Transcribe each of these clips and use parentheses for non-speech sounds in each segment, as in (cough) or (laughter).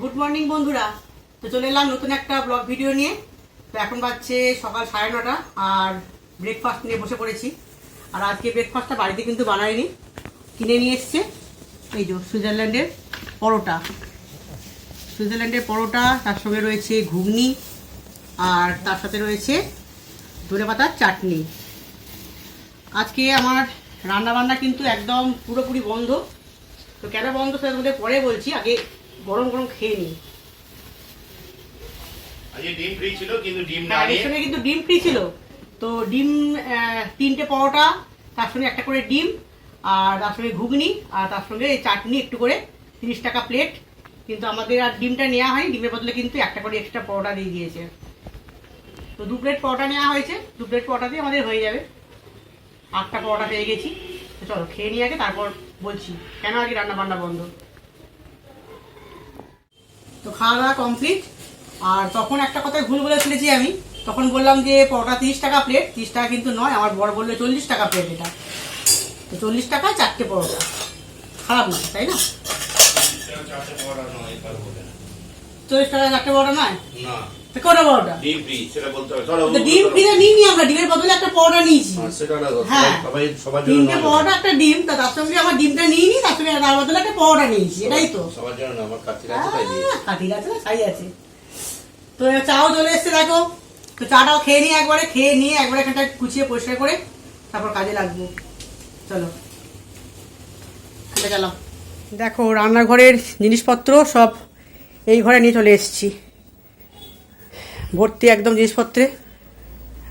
Good morning বন্ধুরা। তো চলে এলাম নতুন একটা ব্লগ ভিডিও নিয়ে। তো এখন বাজছে সকাল সাড়ে নটা আর ব্রেকফাস্ট নিয়ে বসে পড়েছি। আর আজকে ব্রেকফাস্টটা বাড়িতে কিন্তু বানাইনি। কিনে নিয়ে এসছে। এই যে সুইজারল্যান্ডের পরোটা। সুইজারল্যান্ডের পরোটা, তার সঙ্গে রয়েছে ঘুগনি আর তার সাথে রয়েছে ধনে পাতার চাটনি। আজকে আমার রান্না বান্না কিন্তু একদম পুরোপুরি বন্ধ। তো কেন বন্ধ সেটা পরে বলছি। আগে গরম গরম খেয়ে নিই। ডিম ফ্রি ছিল কিন্তু ডিম না হ্যাঁ কিন্তু ডিম ফ্রি ছিল। তো ডিম তিনটে পরোটা তার সঙ্গে একটা করে ডিম আর তার সঙ্গে ঘুগনি আর তার সঙ্গে চাটনি একটু করে তিরিশ টাকা প্লেট কিন্তু আমাদের আর ডিমটা নেওয়া হয়নি ডিমের বদলে কিন্তু একটা করে এক্সট্রা পরোটা দিয়ে দিয়েছে। তো দু প্লেট পরোটা নেওয়া হয়েছে দু প্লেট পরোটা দিয়ে আমাদের হয়ে যাবে। আটটা পরোটা পেয়ে গেছি। চলো খেয়ে নিয়ে আগে তারপর বলছি কেন আগে রান্না বান্না বন্ধ? তো খাওয়া দাওয়া কমপ্লিট আর তখন একটা কথাই ভুল বলে ফেলেছি আমি। তখন বললাম যে পরোটা তিরিশ টাকা প্লেট তিরিশ টাকা কিন্তু নয় আমার বড় বললে চল্লিশ টাকা প্লেট এটা। তো চল্লিশ টাকা চারটে পরোটা। খারাপ নয় তাই না। চল্লিশ টাকা চারটে পরোটা নয়? কটা ডিম ফ্রি সেটা বলতে হবে। চলো তো ডিম ফ্রিতে নিইনি আমরা ডিমের বদলে একটা পরোটা নিয়েছি। হ্যাঁ, সেটা না। সবাই সবার জন্য তিনটে নয়। একটা ডিম তা তার সঙ্গে আমার ডিমটা নিইনি তার সঙ্গে তার বদলে একটা নিয়েছি এটাই তো। সবার জন্য আমার কাছে কাছে তাই দিয়েছি। আছে না আছে। তো চাও চলে এসছে দেখো। তো চাটাও খেয়ে নিয়ে একবারে খেয়ে নিয়ে একবারে এখানটা কুচিয়ে পরিষ্কার করে তারপর কাজে লাগবো। চলো। দেখো রান্নাঘরের জিনিসপত্র সব এই ঘরে নিয়ে চলে এসেছি। ভর্তি একদম জিনিসপত্রে।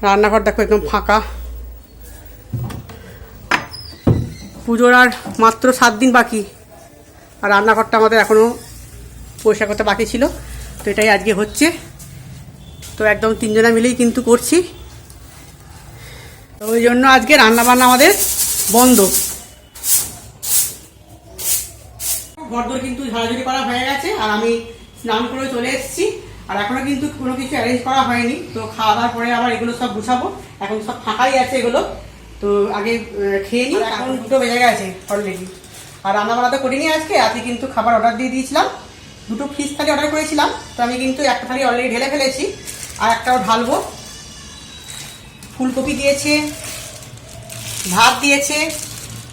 রান্নাঘর দেখো একদম ফাঁকা। পুজোর আর মাত্র সাত দিন বাকি। আর রান্নাঘরটা আমাদের এখনও পরিষ্কার করতে বাকি ছিল। তো এটাই আজকে হচ্ছে। তো একদম তিনজনা মিলেই কিন্তু করছি। তো ওই জন্য আজকে রান্না বান্না আমাদের বন্ধ। ঘরদোর কিন্তু ঝাড়াঝুড়ি করা হয়ে গেছে। আর আমি স্নান করে চলে এসেছি। আর এখনও কিন্তু কোনো কিছু অ্যারেঞ্জ করা হয়নি। তো খাওয়া দাওয়ার পরে আবার এগুলো সব গুছাবো। এখন সব ফাঁকাই আছে এগুলো। তো আগে খেয়ে নিই এখন দুটো বেজে গেছে অলরেডি আর রান্না বান্না তো করিনি আজকে আজকে কিন্তু খাবার অর্ডার দিয়ে দিয়েছিলাম। দুটো ফিস থালি অর্ডার করেছিলাম। তো আমি কিন্তু একটা থালি অলরেডি ঢেলে ফেলেছি। আর একটাও ঢালবো। ফুলকপি দিয়েছে ভাত দিয়েছে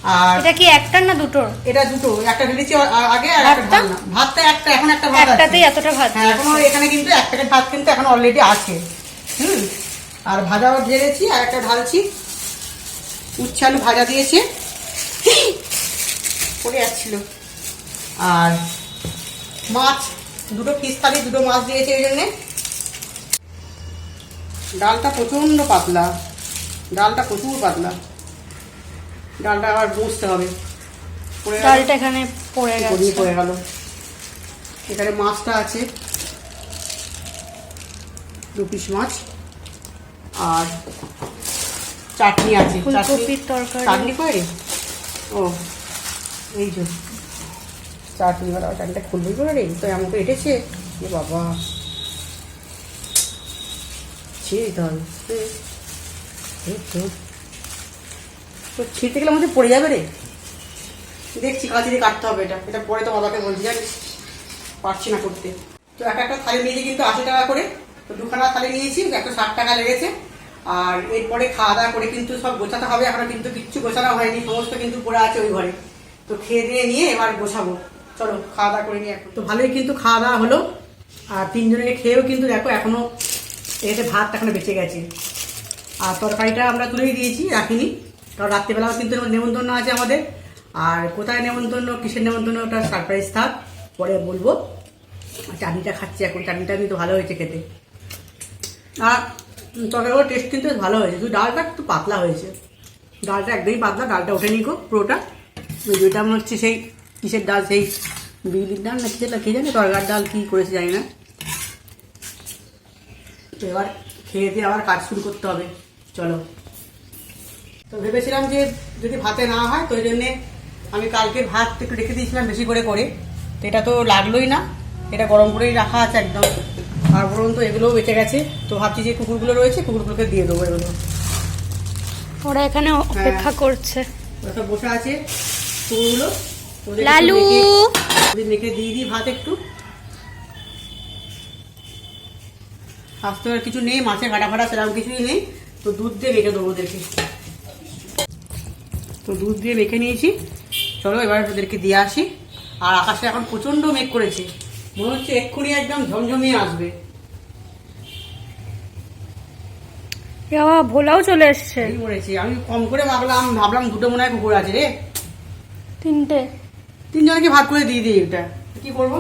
আর এটা কি একটার না দুটোর? এটা দুটো একটা ঢেলেছি আগে আর একটা ভাতটা? একটা এখন একটা ভাত একটাতেই এতটা ভাত হ্যাঁ এখনও এখানে কিন্তু এক প্যাকেট ভাত কিন্তু এখন অলরেডি আছে। হুম? আর ভাজাও ঢেলেছি আর একটা ঢালছি। উচ্ছে আলু ভাজা দিয়েছে। পড়ে যাচ্ছিল। আর মাছ দুটো পিস থালি দুটো মাছ দিয়েছে এই জন্যে। ডালটা প্রচণ্ড পাতলা। ডালটা প্রচুর পাতলা। ডালটা আবার বসতে হবে। ডালটা এখানে পড়ে গেছে। পড়ে গেল। এখানে মাছটা আছে। দু পিস মাছ। আর চাটনি আছে। চাটনি ফুলকপির তরকারি। চাটনি করে ও এই যে। চাটনি বাবা চাটনিটা খুলবি করে? রে তো আমাকে এটেছে। এ বাবা। ছিঁড়ে দিতে হবে তো। ছিঁড়তে গেলে মধ্যে পড়ে যাবে রে। দেখছি কাঁচি দিয়ে কাটতে হবে এটা। এটা পরে তো বাবাকে বলছি, জানিস? পারছি না করতে। তো এক একটা থালি নিয়েছি কিন্তু আশি টাকা করে। তো দুখানা থালি নিয়েছি, একশো ষাট টাকা লেগেছে। আর এরপরে খাওয়া দাওয়া করে কিন্তু সব গোছাতে হবে, এখনও কিন্তু কিচ্ছু গোছানো হয়নি, সমস্ত কিন্তু পড়ে আছে ওই ঘরে। তো খেয়ে দিয়ে নিয়ে এবার গোছাবো। চলো, খাওয়া দাওয়া করে নিয়ে এখন। তো ভালোই কিন্তু খাওয়া দাওয়া হলো। আর তিনজনকে খেয়েও কিন্তু দেখো, এখনও এতে ভাত এখনও বেঁচে গেছে। আর তরকারিটা আমরা তুলেই দিয়েছি, রাখিনি। কারণ রাত্রিবেলাও কিন্তু নেমন্তন্ন আছে আমাদের। আর কোথায় নেমন্তন্ন, কিসের নেমন্তন্ন, ওটা সারপ্রাইজ থাক, পরে বলব। চাটনিটা খাচ্ছি এখন, চাটনিটা কিন্তু ভালো হয়েছে খেতে। আর তরকারিগুলো টেস্ট কিন্তু ভালো হয়েছে। শুধু ডালটা একটু পাতলা হয়েছে। ডালটা একদমই পাতলা, ডালটা ওঠে নিকো পুরোটা। যেটা মনে হচ্ছে সেই কিসের ডাল, সেই বিউলির ডাল না কিসের কে জানে তরকার ডাল কী করেছে জানি না। এবার খেয়ে দিয়ে আবার কাজ শুরু করতে হবে। চলো। তো ভেবেছিলাম যে যদি ভাতে না হয় তো ওই জন্যে আমি কালকে ভাত একটু রেখে দিয়েছিলাম বেশি করে করে। তো এটা তো লাগলোই না এটা গরম করেই রাখা আছে একদম। আর বরং তো এগুলোও বেঁচে গেছে তো ভাবছি যে কুকুরগুলো রয়েছে কুকুরগুলোকে দিয়ে দেবো এগুলো। ওরা এখানে অপেক্ষা করছে। ওরা বসে আছে কুকুরগুলো। লালু! রেখে দিয়ে দিই ভাত একটু। আজ তো কিছু নেই মাছের ঘাটা ফাটা সেরকম কিছুই নেই তো দুধ দিয়ে মেখে দেবো ওদেরকে। তো দুধ দিয়ে মেখে নিয়েছি। চলো এবার ওদেরকে দিয়ে আসি। আর আকাশে এখন প্রচণ্ড মেঘ করেছে। মনে হচ্ছে এক্ষুনি একদম ঝমঝমিয়ে আসবে। ভোলাও চলে এসছে। করেছি আমি কম করে ভাবলাম ভাবলাম দুটো মনে হয় কুকুর আছে রে। তিনটে। তিনজনকে ভাগ করে দিয়ে দিই এটা। কি করব?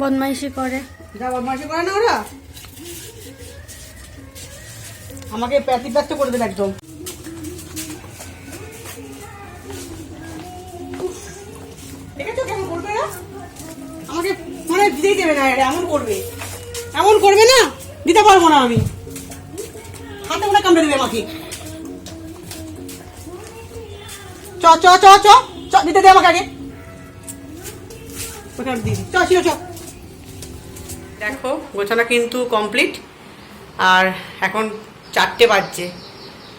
বদমাইশি করে। যা বদমাইশি করে না ওরা? আমাকে প্যাতি ব্যস্ত করে দেবে একদম। দেখেছ কেমন করবে না আমাকে মানে দিতেই দেবে না এটা এমন করবে। এমন করবে না, দিতে পারব না আমি। হাতে মনে কামড়ে দেবে আমাকে। চ চ চ চ দিতে দে আমাকে আগে। চ, ছিল, চ। দেখো, গোছানো কিন্তু কমপ্লিট আর এখন চারটে বাজছে।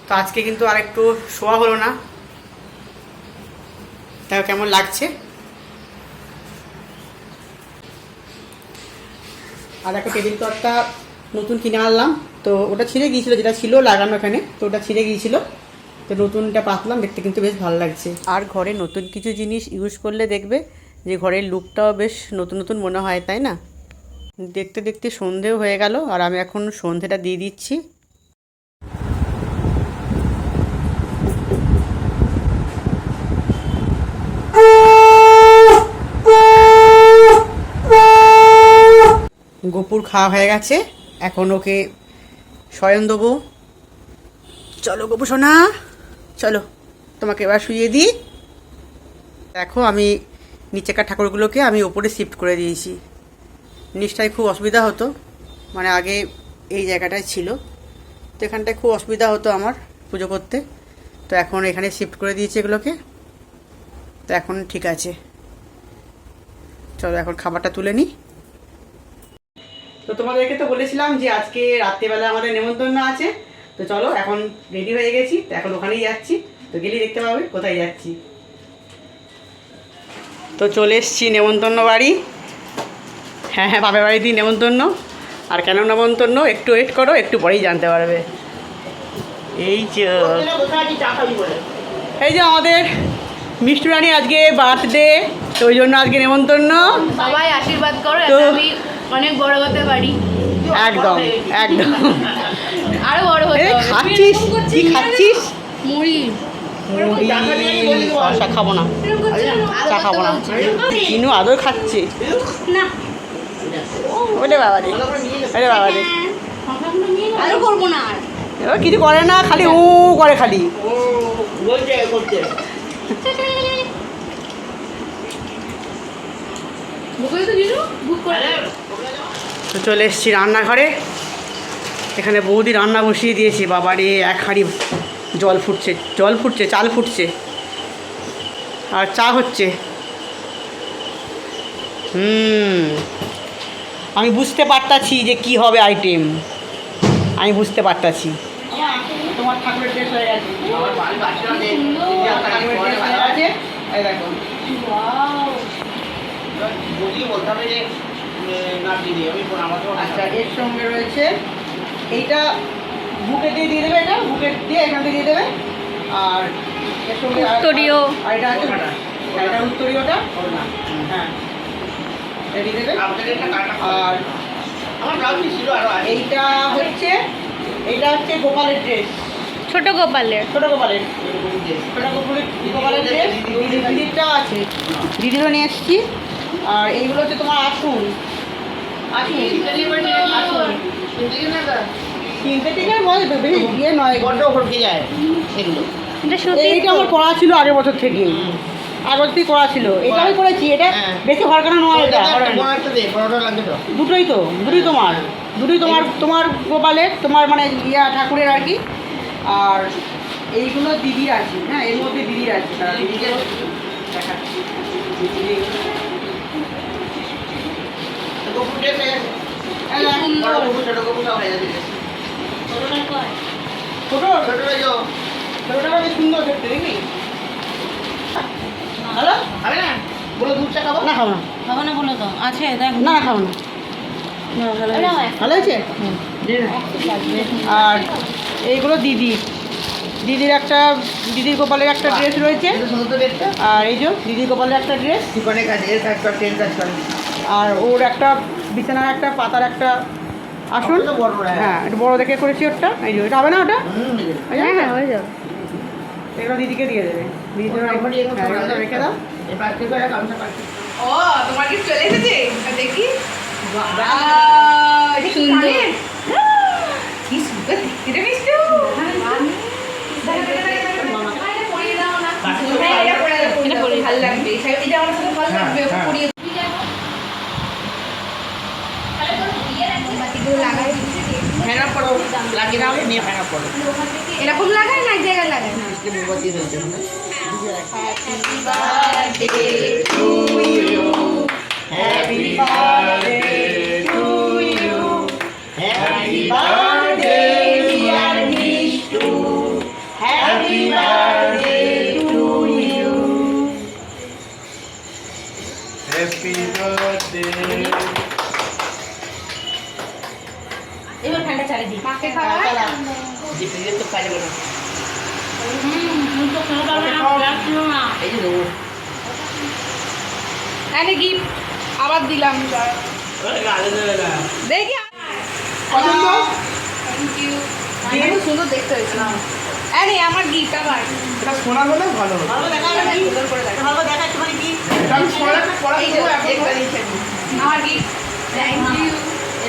তো আজকে কিন্তু আর একটু শোয়া হলো না। দেখো কেমন লাগছে। আর একটা টেবিল ক্লথটা নতুন কিনে আনলাম। তো ওটা ছিঁড়ে গিয়েছিল, যেটা ছিল লাগানো এখানে, তো ওটা ছিঁড়ে গিয়েছিল। তো নতুনটা পাতলাম, দেখতে কিন্তু বেশ ভালো লাগছে। আর ঘরে নতুন কিছু জিনিস ইউজ করলে দেখবে যে ঘরের লুকটাও বেশ নতুন নতুন মনে হয়, তাই না? দেখতে দেখতে সন্ধেও হয়ে গেল, আর আমি এখন সন্ধেটা দিয়ে দিচ্ছি। গোপুর খাওয়া হয়ে গেছে, এখন ওকে শয়ন দেবো। চলো গোপু সোনা, চলো, তোমাকে এবার শুয়ে দিই। দেখো আমি নিচেকার ঠাকুরগুলোকে আমি ওপরে শিফট করে দিয়েছি। নিচটায় খুব অসুবিধা হতো। মানে আগে এই জায়গাটায় ছিল। তো এখানটায় খুব অসুবিধা হতো আমার পুজো করতে। তো এখন এখানে শিফট করে দিয়েছি এগুলোকে। তো এখন ঠিক আছে। চলো এখন খাবারটা তুলে নিই। তো তোমাদেরকে তো বলেছিলাম যে আজকে রাত্রেবেলা আমাদের নেমন্তন্ন আছে। তো চলো এখন রেডি হয়ে গেছি। তো এখন ওখানেই যাচ্ছি। তো গেলেই দেখতে পাবে কোথায় যাচ্ছি। তো চলে এসছি নেমন্তন্ন বাড়ি। হ্যাঁ হ্যাঁ বাপের বাড়িতেই নেমন্তন্ন। আর কেন নেমন্তন্ন? একটু ওয়েট করো একটু পরেই জানতে পারবে। এই যে এই যে আমাদের মিষ্টি রানী আজকে বার্থডে তো ওই জন্য আজকে নেমন্তন্ন। সবাই আশীর্বাদ করো তো- আমি অনেক বড় হতে পারি। একদম একদম। আরও বড় হতে খাচ্ছিস? কি খাচ্ছিস? মুড়ি। মুড়ি খাব না। চা খাব না। কিনু আদর খাচ্ছে। না। ওরে বাবা রে। ওরে বাবা রে। আরও করব না এবার কিছু করে না খালি ও করে খালি। তো চলে এসেছি রান্নাঘরে। এখানে বৌদি রান্না বসিয়ে দিয়েছে বাবারে এক হাঁড়ি জল ফুটছে জল ফুটছে চাল ফুটছে। আর চা হচ্ছে। হুম। আমি বুঝতে পারতাছি যে কি হবে আইটেম আমি বুঝতে পারতাছি। তোমার ঠাকুরের ড্রেস হয়ে গেছে। ঠাকুরের dress গেছে। এই দেখো আচ্ছা এর সঙ্গে রয়েছে এইটা বুকে দিয়ে দিয়ে দেবে এটা? বুকে দিয়ে এখান থেকে দিয়ে দেবে? আর এর সঙ্গে উত্তরীয়। আর এটা আছে এটা উত্তরীয়টা? হ্যাঁ। এটা দিয়ে দেবে আর এইটা হচ্ছে এইটা হচ্ছে গোপালের ড্রেস ছোট গোপালের। ছোট গোপালের। ছোট গোপালের গোপালের ড্রেস আছে দিদিরও নিয়ে এসেছি। আর এইগুলো হচ্ছে তোমার আসুন আসুন সিনথেটিকের বল বেশি ইয়ে নয়। এটা সত্যি এইটা আমার করা ছিল আগের বছর থেকে আগের করা ছিল এটা আমি করেছি এটা বেশি হরকানো নয় এটা দুটোই তো দুটোই তোমার দুটোই তোমার তোমার গোপালের তোমার মানে ইয়া ঠাকুরের আর কি আর এইগুলো দিদির আছে হ্যাঁ এর মধ্যে দিদির আছে তারা দিদিকে দেখাচ্ছি এই দেখ, ছোট ছোটটা বেশ সুন্দর দেখতে দেখবি খাও না? খাব? না বলো তো আছে দেখ। না না। ভালো আর এইগুলো দিদি। দিদির একটা দিদির গোপালের একটা ড্রেস রয়েছে। আর এই যে দিদির গোপালের একটা ড্রেস আর ওর একটা বিছানার একটা পাতার একটা আসন। হ্যাঁ একটু বড় দেখে করেছি ওটা এই যে এটা হবে না ওটা? হ্যাঁ হ্যাঁ হয়ে যাবে। এগুলো দিদিকে দিয়ে দেবে। দিদির হ্যাঁ, রেখে দাও ও তোমার কি চলে এসেছে? দেখি। কি সুন্দর। দেখতে। রে হ্যাঁ, এটা ভালো লাগবে। আমার সাথে ভালো লাগবে। ওকে পরিয়ে হ্যাঙ্গার করো লাগিয়ে দাও নিয়ে হ্যাঙ্গার করো এরকম লাগায় না এক জায়গায় লাগায় না Happy birthday to you. Happy birthday, dear Mishtu. Happy birthday to you. Happy birthday এবার ফ্যানটা চালিয়ে দিই মাকে খাওয়া তো খাওয়া পাবে না আরে গিফট আবার দিলাম দেখি পছন্দ? থ্যাংক ইউ খুব সুন্দর দেখতে হয়েছে আরে আমার গিফট আবার এটা সোনার হলে ভালো হতো। সুন্দর করে দেখো দিয়েছে। আমার গিফট থ্যাংক ইউ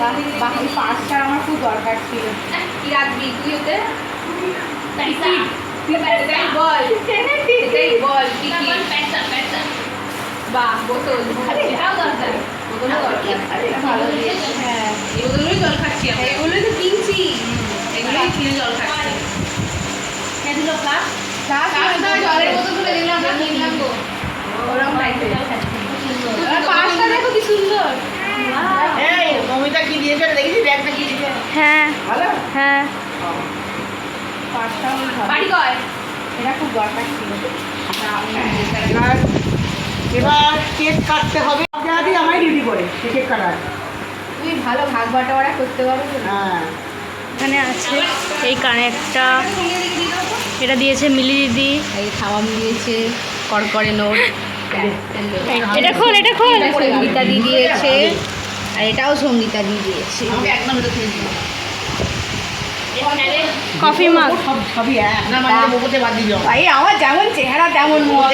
বাকি পাঁচটা আমার খুব দরকার ছিল। কি রাখবি তুই ওতে এটাই বল। এটাই বল কি কি? বাহ বোতল। এটাও দরকার। বোতলও দরকার। ভালো হ্যাঁ। এই জল খাচ্ছি এগুলোই তো কিনছি। এগুলোই কিনে জল খাচ্ছি। কে দিল ফ্লাস্ক ফ্লাস্ক জলের বোতলগুলো দিলাম আমরা কিনলাম গো। ওরকম পাঁচটা দেখো কি সুন্দর। এই মমিতা কি দিয়েছে এটা দেখেছি দিয়েছে? হ্যাঁ। হ্যাঁ। পাঁচটা বাড়ি কয়? এটা খুব দরকার ছিল। এবার এবার কেক কাটতে হবে। আপনারা আমায় করে কেক কাটার। তুই ভালো ভাগ বাটোয়ারা করতে হ্যাঁ। এখানে আছে এই কানেরটা এটা দিয়েছে মিলি দিদি। এই খাওয়া মিলিয়েছে কড়কড়ে নোট। (laughs) এটা খোল এটা খোল। সঙ্গীতা দিয়ে দিয়েছে। আর এটাও সঙ্গীতা দিয়ে দিয়েছে। কফি মাগ। এক না মানে ভাই আমার যেমন চেহারা তেমন আমার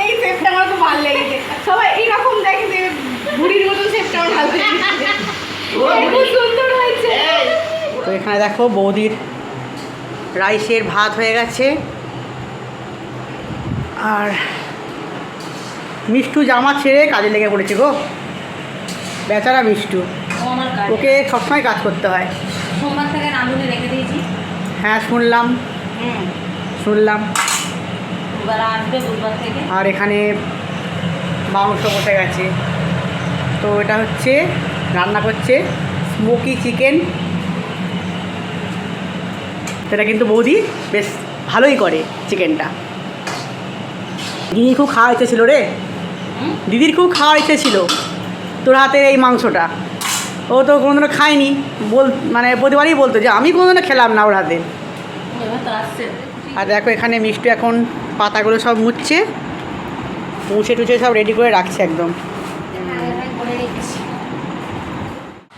এই (laughs) খুব ভালো লেগেছে। সবাই এইরকম দেখে যে বুড়ির মতন শেপটা আমার ভালো লেগেছে। খুব সুন্দর হয়েছে। তো এখানে দেখো বৌদির রাইসের ভাত হয়ে গেছে। আর মিষ্টু জামা ছেড়ে কাজে লেগে পড়েছে গো। বেচারা মিষ্টু। ওকে সবসময় কাজ করতে হয়। সোমবার থেকে রাঁধুনি রেখে দিয়েছি। হ্যাঁ শুনলাম। শুনলাম। আর এখানে মাংস বসে গেছে। তো এটা হচ্ছে রান্না করছে স্মোকি চিকেন। সেটা কিন্তু বৌদি বেশ ভালোই করে চিকেনটা। দিদি খুব খাওয়া ইচ্ছে ছিল রে। দিদির খুব খাওয়া ইচ্ছে ছিল তোর হাতের এই মাংসটা। ও তো কোনোদিনও খায়নি, বল মানে প্রতিবারই বলতো যে আমি কোনোদিনও খেলাম না ওর হাতে। আর দেখো এখানে মিষ্টি এখন পাতাগুলো সব মুছছে, মুছে টুছে সব রেডি করে রাখছে একদম।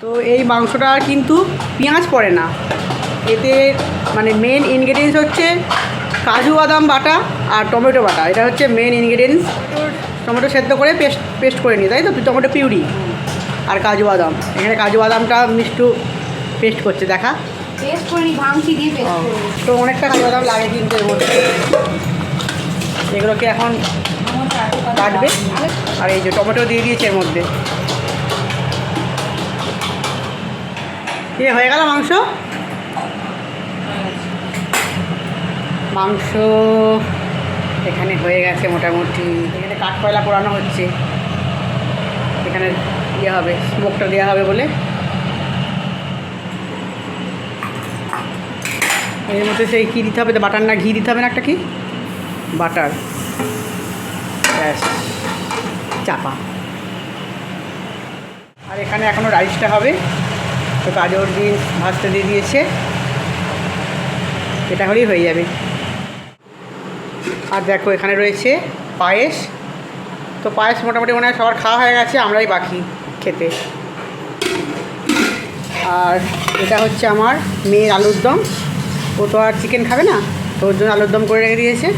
তো এই মাংসটা কিন্তু পেঁয়াজ পড়ে না। এতে মানে মেন ইনগ্রেডিয়েন্টস হচ্ছে কাজু বাদাম বাটা আর টমেটো বাটা। এটা হচ্ছে মেন ইনগ্রেডিয়েন্টস টমেটো সেদ্ধ করে পেস্ট পেস্ট করে নিই তাই তো? টমেটো পিউরি আর কাজু বাদাম। এখানে কাজু বাদামটা মিষ্টু পেস্ট করছে দেখা। পেস্ট করে নি দিয়ে পেস্ট তো অনেকটা কাজু বাদাম লাগে কিন্তু এর মধ্যে। এগুলোকে এখন কাটবে। আর এই যে টমেটো দিয়ে দিয়েছে এর মধ্যে। হয়ে গেল মাংস? মাংস এখানে হয়ে গেছে মোটামুটি। এখানে কাঠকয়লা পোড়ানো হচ্ছে। এখানে ইয়ে হবে, স্মোকটা দেওয়া হবে বলে। এর মধ্যে সেই কী দিতে হবে? বাটার না ঘি দিতে হবে না একটা কি? বাটার। ব্যাস, চাপা। আর এখানে এখনও রাইসটা হবে। তো গাজর বিন ভাজতে দিয়ে দিয়েছে। এটা হলেই হয়ে যাবে। আর দেখো, এখানে রয়েছে পায়েস। তো পায়েস মোটামুটি মনে হয় সবার খাওয়া হয়ে গেছে, আমরাই বাকি খেতে। আর এটা হচ্ছে আমার মেয়ের আলুর দম। ও তো আর চিকেন খাবে না, তো ওর জন্য আলুর দম করে রেখে দিয়েছে।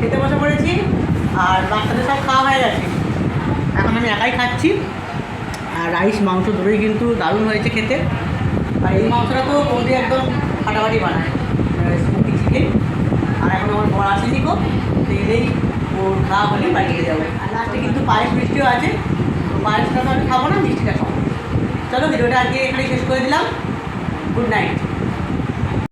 খেতে বসে পড়েছি, আর বাচ্চাদের সব খাওয়া হয়ে গেছে। এখন আমি একাই খাচ্ছি। আর রাইস, মাংস দুটোই কিন্তু দারুণ হয়েছে খেতে। আর এই মাংসটা তো বৌদি একদম ফাটাফাটি বানায়। আর এখন আমার বড় আসে দিব দেখেই ওর খাওয়া হলে বাড়িয়ে যাব। আর লাস্টে কিন্তু পায়েস মিষ্টিও আছে। তো পায়েসটা তো আমি খাব না, মিষ্টিটা খাব। চলো, ভিডিওটা আজকে এখানে শেষ করে দিলাম। Good night